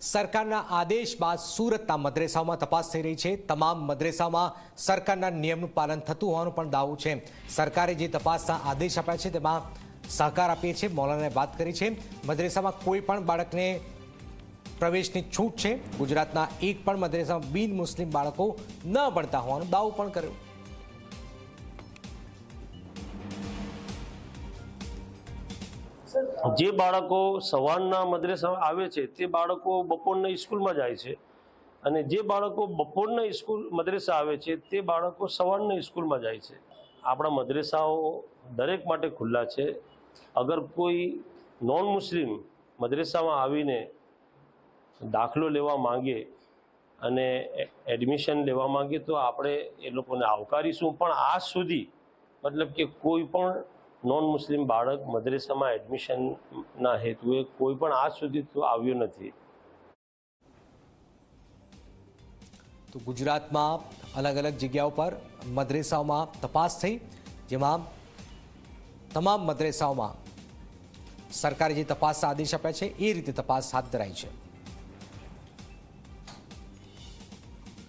સરકારના આદેશ બાદ સુરતના મદ્રેસાઓમાં તપાસ થઈ રહી છે. તમામ મદ્રેસામાં સરકારના નિયમનું પાલન થતું હોવાનો પણ દાવો છે. સરકારે જે તપાસના આદેશ આપ્યા છે તેમાં સહકાર આપીએ છીએ. મૌલાનાએ વાત કરી છે. મદ્રેસામાં કોઈ પણ બાળકને પ્રવેશની છૂટ છે. ગુજરાતના એક પણ મદ્રેસામાં બિન મુસ્લિમ બાળકો ન ભણતા હોવાનો દાવો પણ કર્યો. જે બાળકો સવારના મદ્રેસામાં આવે છે, તે બાળકો બપોરના સ્કૂલમાં જાય છે. અને જે બાળકો બપોરના સ્કૂલ મદ્રેસા આવે છે, તે બાળકો સવારના સ્કૂલમાં જાય છે. આપણા મદ્રેસાઓ દરેક માટે ખુલ્લા છે. અગર કોઈ નોન મુસ્લિમ મદ્રેસામાં આવીને દાખલો લેવા માંગે અને એડમિશન લેવા માંગે, તો આપણે એ લોકોને આવકારીશું. પણ આજ સુધી મતલબ કે કોઈ પણ નોન મુસ્લિમ બાળક મદ્રેસામાં એડમિશનના હેતુએ કોઈ પણ આજ સુધી આવ્યું નથી. તો ગુજરાતમાં અલગ અલગ જગ્યાઓ પર મદ્રેસાઓમાં તપાસ થઈ, જેમાં તમામ મદ્રેસાઓમાં સરકારે જે તપાસ આદેશ આપ્યા છે, એ રીતે તપાસ હાથ ધરાઈ છે.